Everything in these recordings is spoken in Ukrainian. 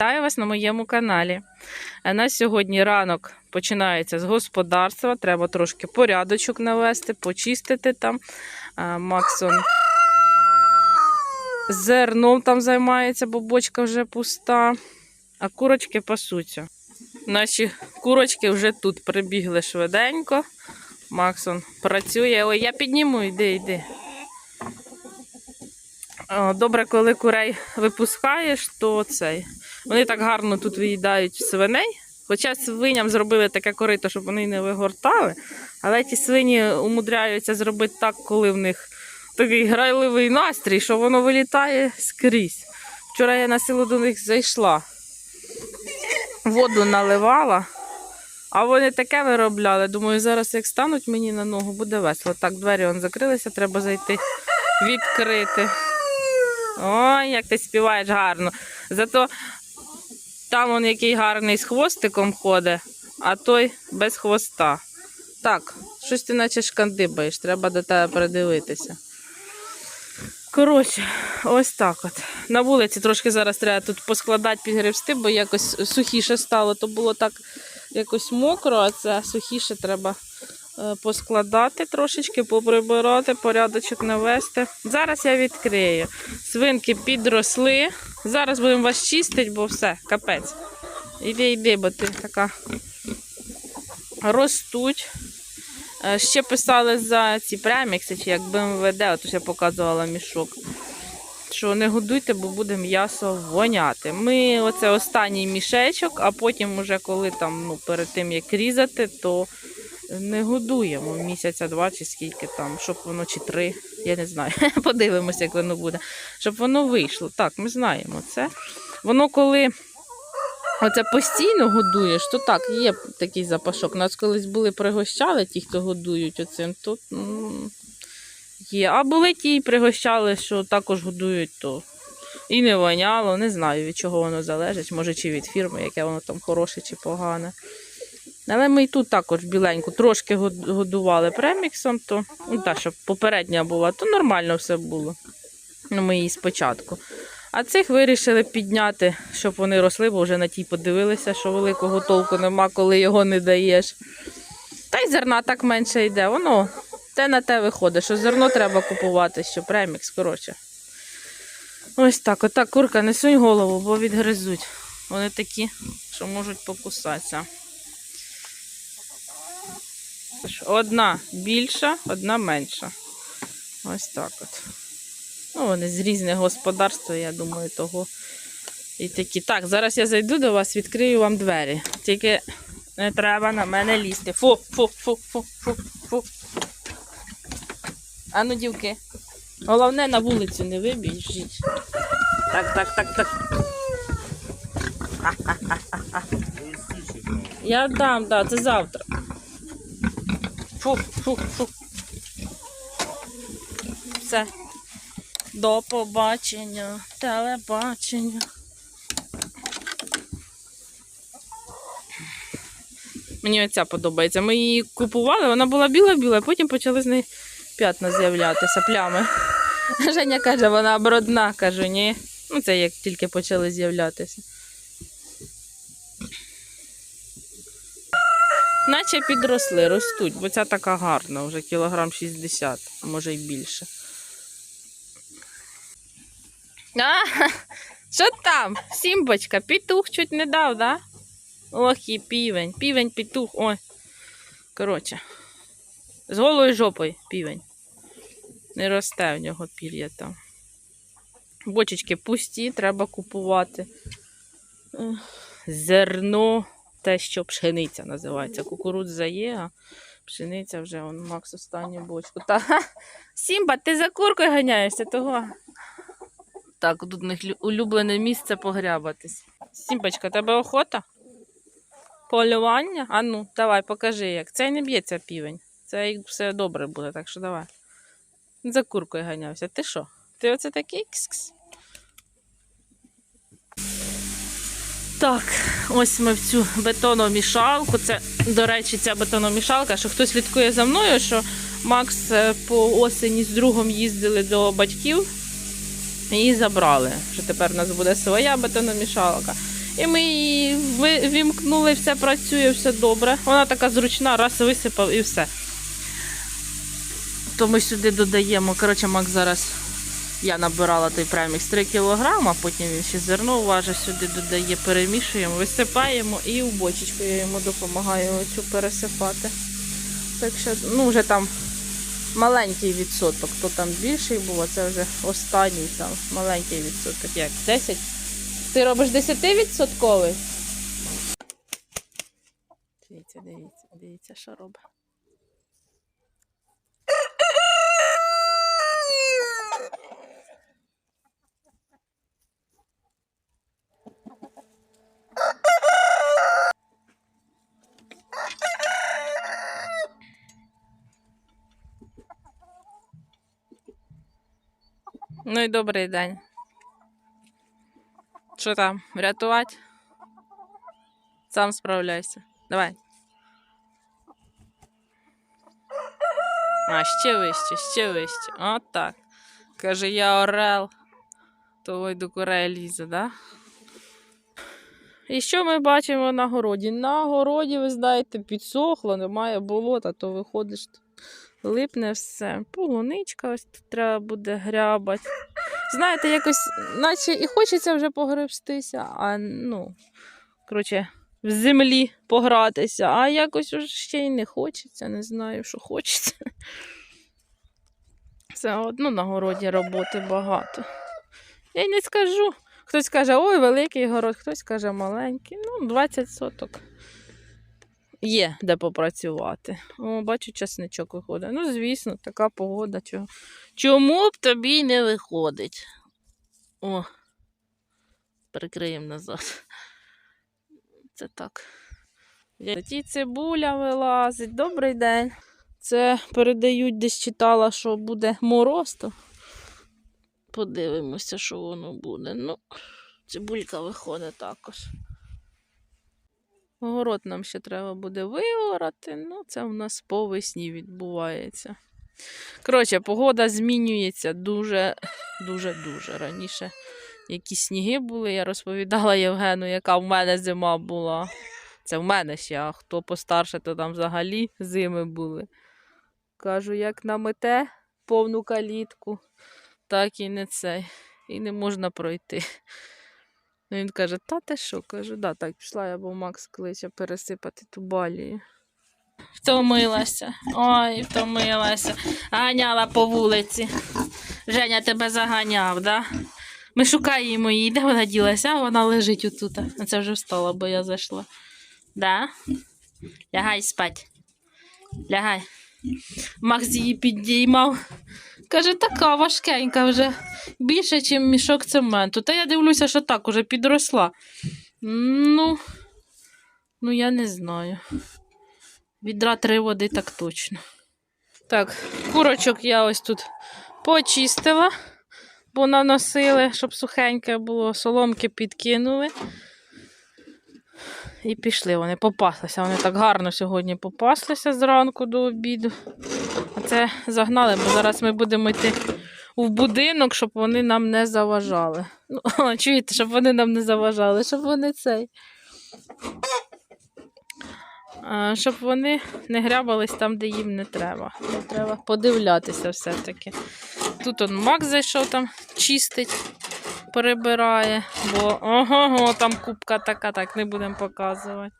Вітаю вас на моєму каналі. Е, На сьогодні ранок починається з господарства. Треба трошки порядочок навести, почистити там. Максон зерном там займається, бо бочка вже пуста. А курочки пасуться. Наші курочки вже тут прибігли швиденько. Максон працює. Ой, я підніму, йди, йди. Добре, коли курей випускаєш, то цей. Вони так гарно тут виїдають свиней. Хоча свиням зробили таке корито, щоб вони не вигортали. Але ті свині умудряються зробити так, коли в них такий грайливий настрій, що воно вилітає скрізь. Вчора я на силу до них зайшла, воду наливала, а вони таке виробляли. Думаю, зараз як стануть мені на ногу, буде весело. Так, двері он закрилися, треба зайти відкрити. Ой, як ти співаєш гарно. Зато там он який гарний з хвостиком ходить, а той без хвоста. Так, щось ти наче шкандибаєш, треба до тебе придивитися. Коротше, ось так от. На вулиці трошки зараз треба тут поскладати, підгребсти, бо якось сухіше стало, то було так якось мокро, а це сухіше треба е, поскладати трошечки, поприбирати, порядочок навести. Зараз я відкрию. Свинки підросли. Зараз будемо вас чистити, бо все, капець. Іди, йди, бо ти така ростуть. Е, Ще писали за ці премікси, чи як БМВД, от я показувала мішок. Що не годуйте, бо буде м'ясо воняти. Ми оце останній мішечок, а потім, уже коли там, ну, перед тим як різати, то не годуємо місяця два чи скільки там, щоб воно чи три, я не знаю. Подивимося, як воно буде. Щоб воно вийшло. Так, ми знаємо це. Воно коли оце постійно годуєш, то так, є такий запашок. Нас колись були пригощали, ті, хто годують оцим, то м, є. А були ті пригощали, що також годують, то і не воняло, не знаю, від чого воно залежить, може чи від фірми, яке воно там хороше чи погане. Але ми і тут також біленьку трошки годували преміксом, то ну, та, щоб попередня була, то нормально все було. Ну, ми її спочатку. А цих вирішили підняти, щоб вони росли, бо вже на тій подивилися, що великого толку нема, коли його не даєш. Та й зерна так менше йде. Воно те на те виходить, що зерно треба купувати, що премікс, коротше. Ось так, отак, курка, не сунь голову, бо відгризуть. Вони такі, що можуть покусатися. Одна більша, одна менша. Ось так от. Ну, вони з різних господарств, я думаю, того. І такі. Так, зараз я зайду до вас, відкрию вам двері. Тільки не треба на мене лізти. Фу, фу, фу, фу, фу, фу. Ану, дівки. Головне на вулицю не вибіжіть. Так, так, так, так. Я дам, да, це завтра. Фу, фу, фу. Все. До побачення, телебачення. Мені оця подобається. Ми її купували, вона була біла-біла, потім почали з неї п'ятна з'являтися, плями. Женя каже, вона брудна, кажу, ні. Ну, це як тільки почали з'являтися. Наче підросли, ростуть, бо ця така гарна, вже кілограм 60, а може й більше. А, що там? Сімбочка, петух чуть не дав, да? Ох і півень, півень, петух, ой. Коротше, з голою жопою півень. Не росте в нього пір'я там. Бочечки пусті, треба купувати. Зерно, те, що пшениця називається. Кукурудза є, а пшениця вже он Макс останню бочку. Та, Сімба, ти за куркою ганяєшся того. Так, тут у них улюблене місце погрябатись. Сімбочка, тебе охота? Полювання? А ну, давай, покажи як. Цей не б'ється півень. Це все добре буде, так що давай. За куркою ганявся. Ти що? Ти оце такий кс-кс? Так, ось ми в цю бетономішалку. Це, до речі, ця бетономішалка, що хтось слідкує за мною, що Макс е, по осені з другом їздили до батьків і забрали. Що тепер у нас буде своя бетономішалка. І ми її ви- вімкнули, все працює, все добре. Вона така зручна, раз висипав і все. То ми сюди додаємо. Коротше, Мак зараз я набирала той премікс 3 кг, потім він ще зерно важить, сюди додає, перемішуємо, висипаємо і у бочечку я йому допомагаю оцю пересипати. Так що, ну, вже там маленький відсоток. То там більший був, а це вже останній там маленький відсоток. Як? 10? Ти робиш 10-відсотковий? Дивіться, дивіться, дивіться, що робить. Ну і добрий день. Що там, рятувати? Сам справляйся. Давай. А, ще вище, ще вище. От так. Каже, я орел. То ой до курей лізе, да? І що ми бачимо на городі? На городі, ви знаєте, підсохло, немає болота, то виходиш, липне все. Полуничка ось тут треба буде грябати. Знаєте, якось, наче і хочеться вже погребстися, а ну, коротше, в землі погратися, а якось уже ще й не хочеться, не знаю, що хочеться. Все одно на городі роботи багато. Я й не скажу. Хтось каже, ой, великий город, хтось каже маленький. Ну, 20 соток. Є де попрацювати. О, бачу, часничок виходить. Ну, звісно, така погода. Чого. Чому б тобі не виходить? О, перекриємо назад. Це так. Ті цибуля вилазить. Добрий день. Це передають, десь читала, що буде мороз, то подивимося, що воно буде. Ну, цибулька виходить також. Город нам ще треба буде виорати. Ну, це у нас по весні відбувається. Коротше, погода змінюється дуже, дуже, дуже. Раніше якісь сніги були. Я розповідала Євгену, яка в мене зима була. Це в мене ще, а хто постарше, то там взагалі зими були. Кажу, як намете повну калітку, так і не цей. І не можна пройти. Ну, Він каже, та ти що? Кажу, да, так пішла я, бо Макс кличе пересипати ту балію. Втомилася. Ой, втомилася. Ганяла по вулиці. Женя тебе заганяв, да? Ми шукаємо її, де вона ділася, а вона лежить отут. А це вже встала, бо я зайшла. Да? Лягай спать. Лягай. Макс її підіймав. Каже, така важкенька вже. Більше, ніж мішок цементу. Та я дивлюся, що так уже підросла. Ну, ну я не знаю. Відра три води так точно. Так, курочок я ось тут почистила, бо наносили, щоб сухеньке було, соломки підкинули. І пішли вони, попаслися. Вони так гарно сьогодні попаслися зранку до обіду. А це загнали, бо зараз ми будемо йти в будинок, щоб вони нам не заважали. Ну, чуєте, щоб вони нам не заважали, щоб вони цей. Щоб вони не грябались там, де їм не треба. Треба подивлятися все-таки. Тут он Макс зайшов там, чистить, перебирає, бо ого, там кубка така, так не будемо показувати.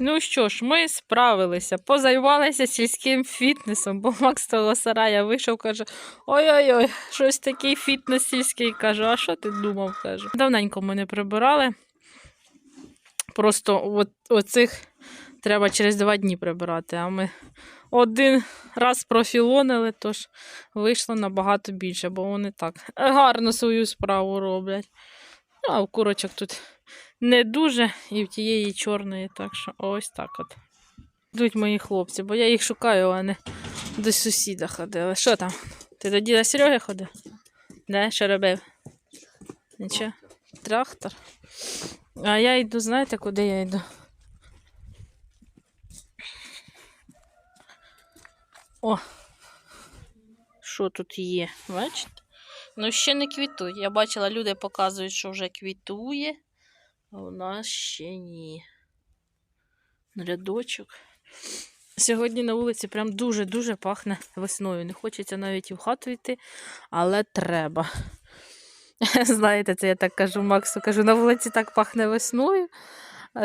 Ну що ж, ми справилися, позаймалися сільським фітнесом, бо Макс того сарая вийшов, каже: ой-ой-ой, щось такий фітнес сільський. Кажу, а що ти думав? кажу. Давненько ми не прибирали. Просто от, оцих треба через два дні прибирати, а ми один раз профілонили, тож вийшло набагато більше, бо вони так гарно свою справу роблять. Ну, а в курочок тут не дуже, і в тієї чорної, так що ось так от. Йдуть мої хлопці, бо я їх шукаю, а вони до сусіда ходили. Що там? Ти до діда Сереги ходив? Де? Що робив? Нічого. Трактор. А я йду, знаєте, куди я йду? О! Що тут є? Бачите? Ну, ще не квітує. Я бачила, люди показують, що вже квітує. А у нас ще ні. Рядочок. Сьогодні на вулиці прям дуже-дуже пахне весною. Не хочеться навіть і в хату йти, але треба. Знаєте, це я так кажу Максу, кажу, на вулиці так пахне весною.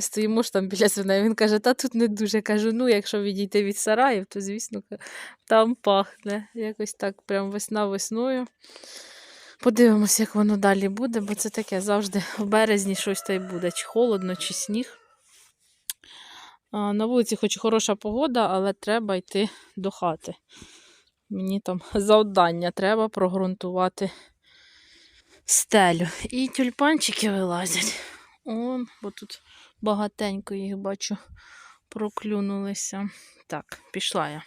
Стоїмо ж там біля свиней. Він каже, та тут не дуже. Кажу, ну, якщо відійти від сараїв, то звісно там пахне. Якось так, прям весна весною. Подивимося, як воно далі буде, бо це таке завжди в березні щось та й буде, чи холодно, чи сніг. На вулиці хоч хороша погода, але треба йти до хати. Мені там завдання треба прогрунтувати стелю. І тюльпанчики вилазять. Он, бо тут багатенько їх бачу, проклюнулися. Так, пішла я.